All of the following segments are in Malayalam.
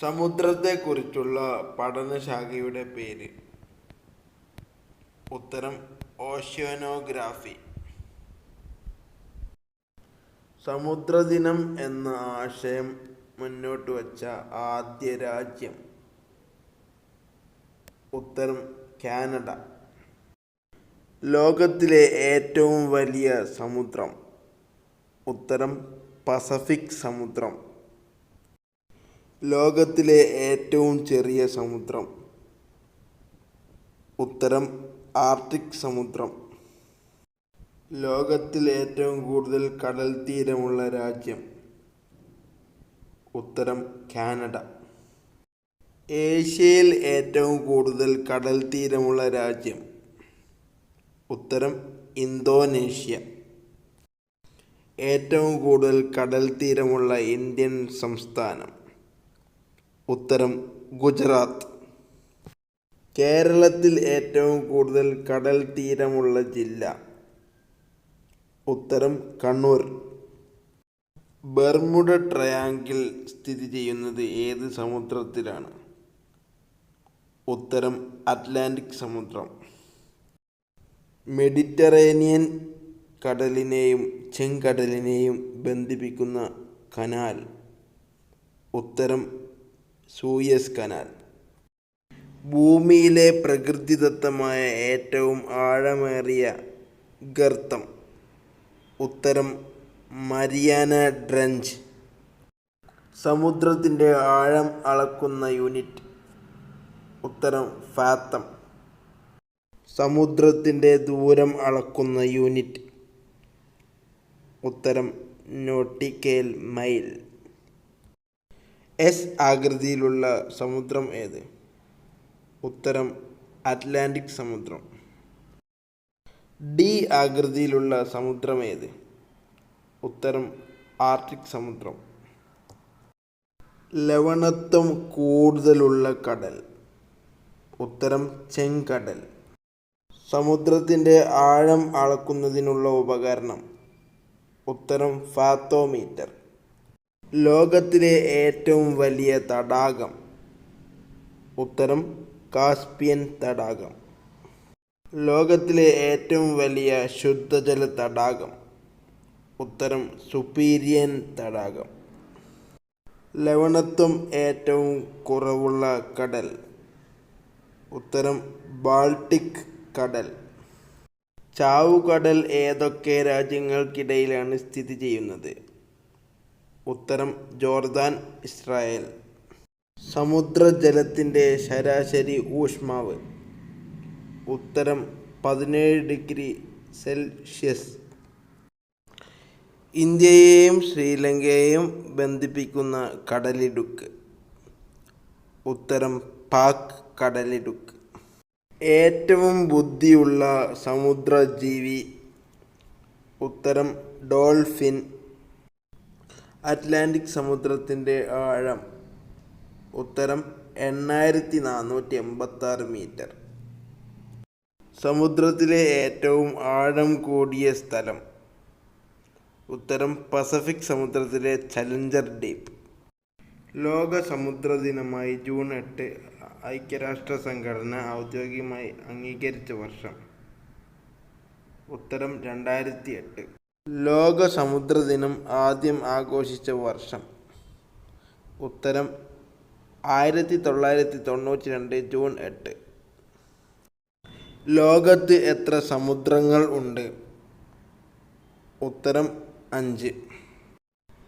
സമുദ്രത്തെക്കുറിച്ചുള്ള പഠനശാഖയുടെ പേര്. ഉത്തരം ഓഷ്യാനോഗ്രാഫി. സമുദ്രദിനം എന്ന ആശയം മുന്നോട്ട് വച്ച ആദ്യ രാജ്യം. ഉത്തരം കാനഡ. ലോകത്തിലെ ഏറ്റവും വലിയ സമുദ്രം. ഉത്തരം പസഫിക് സമുദ്രം. ലോകത്തിലെ ഏറ്റവും ചെറിയ സമുദ്രം. ഉത്തരം ആർട്ടിക് സമുദ്രം. ലോകത്തിൽ ഏറ്റവും കൂടുതൽ കടൽ തീരമുള്ള രാജ്യം. ഉത്തരം കാനഡ. ഏഷ്യയിൽ ഏറ്റവും കൂടുതൽ കടൽ തീരമുള്ള രാജ്യം. ഉത്തരം ഇന്തോനേഷ്യ. ഏറ്റവും കൂടുതൽ കടൽ തീരമുള്ള ഇന്ത്യൻ സംസ്ഥാനം. ഉത്തരം ഗുജറാത്ത്. കേരളത്തിൽ ഏറ്റവും കൂടുതൽ കടൽ തീരമുള്ള ജില്ല. ഉത്തരം കണ്ണൂർ. ബർമുഡ ട്രയാങ്കിൾ സ്ഥിതി ചെയ്യുന്നത് ഏത് സമുദ്രത്തിലാണ്? ഉത്തരം അറ്റ്ലാന്റിക് സമുദ്രം. മെഡിറ്ററേനിയൻ കടലിനെയും ചെങ്കടലിനെയും ബന്ധിപ്പിക്കുന്ന കനാൽ. ഉത്തരം സൂയസ് കനാൽ. ഭൂമിയിലെ പ്രകൃതിദത്തമായ ഏറ്റവും ആഴമേറിയ ഗർത്തം. ഉത്തരം മരിയാന ഡ്രഞ്ച്. സമുദ്രത്തിന്റെ ആഴം അളക്കുന്ന യൂണിറ്റ്. ഉത്തരം ഫാത്തം. സമുദ്രത്തിന്റെ ദൂരം അളക്കുന്ന യൂണിറ്റ്. ഉത്തരം നോട്ടിക്കേൽ മൈൽ. എസ് ആകൃതിയിലുള്ള സമുദ്രം ഏത്? ഉത്തരം അറ്റ്ലാന്റിക് സമുദ്രം. ഡി ആകൃതിയിലുള്ള സമുദ്രം ഏത്? ഉത്തരം ആർട്ടിക് സമുദ്രം. ലവണത്വം കൂടുതലുള്ള കടൽ. ഉത്തരം ചെങ്കടൽ. സമുദ്രത്തിന്റെ ആഴം അളക്കുന്നതിനുള്ള ഉപകരണം. ഉത്തരം ഫാത്തോമീറ്റർ. ലോകത്തിലെ ഏറ്റവും വലിയ തടാകം. ഉത്തരം കാസ്പിയൻ തടാകം. ലോകത്തിലെ ഏറ്റവും വലിയ ശുദ്ധജല തടാകം. ഉത്തരം സുപ്പീരിയൻ തടാകം. ലവണത്വം ഏറ്റവും കുറവുള്ള കടൽ. ഉത്തരം ബാൾട്ടിക് കടൽ. ചാവുകടൽ ഏതൊക്കെ രാജ്യങ്ങൾക്കിടയിലാണ് സ്ഥിതി ചെയ്യുന്നത്? ഉത്തരം ജോർദാൻ ഇസ്രായേൽ. സമുദ്രജലത്തിന്റെ ശരാശരി ഊഷ്മാവ്. ഉത്തരം പതിനേഴ് ഡിഗ്രി സെൽഷ്യസ്. ഇന്ത്യയെയും ശ്രീലങ്കയെയും ബന്ധിപ്പിക്കുന്ന കടലിടുക്ക്. ഉത്തരം പാക് കടലിടുക്ക്. ഏറ്റവും ബുദ്ധിയുള്ള സമുദ്രജീവി. ഉത്തരം ഡോൾഫിൻ. അറ്റ്ലാന്റിക് സമുദ്രത്തിന്റെ ആഴം ഉത്തരം എണ്ണായിരത്തി നാനൂറ്റി എൺപത്തി ആറ് മീറ്റർ. സമുദ്രത്തിലെ ഏറ്റവും ആഴം കൂടിയ സ്ഥലം. ഉത്തരം പസഫിക് സമുദ്രത്തിലെ ചലഞ്ചർ ഡീപ്പ് ലോക സമുദ്ര ദിനമായി ജൂൺ എട്ട് ഐക്യരാഷ്ട്ര സംഘടന ഔദ്യോഗികമായി അംഗീകരിച്ച വർഷം. ഉത്തരം രണ്ടായിരത്തി എട്ട് ലോക സമുദ്ര ദിനം ആദ്യം ആഘോഷിച്ച വർഷം. ഉത്തരം ആയിരത്തി തൊള്ളായിരത്തി തൊണ്ണൂറ്റി രണ്ട് ജൂൺ എട്ട്. ലോകത്ത് എത്ര സമുദ്രങ്ങൾ ഉണ്ട്? ഉത്തരം അഞ്ച്.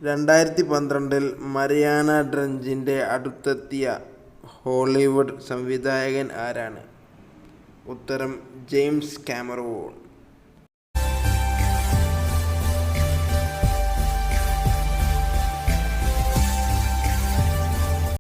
രണ്ടായിരത്തി പന്ത്രണ്ടിൽ മരിയാന ഡ്രഞ്ചിന്റെ അടുത്തെത്തിയ ഹോളിവുഡ് സംവിധായകൻ ആരാണ്? ഉത്തരം ജെയിംസ് കാമറൂൺ.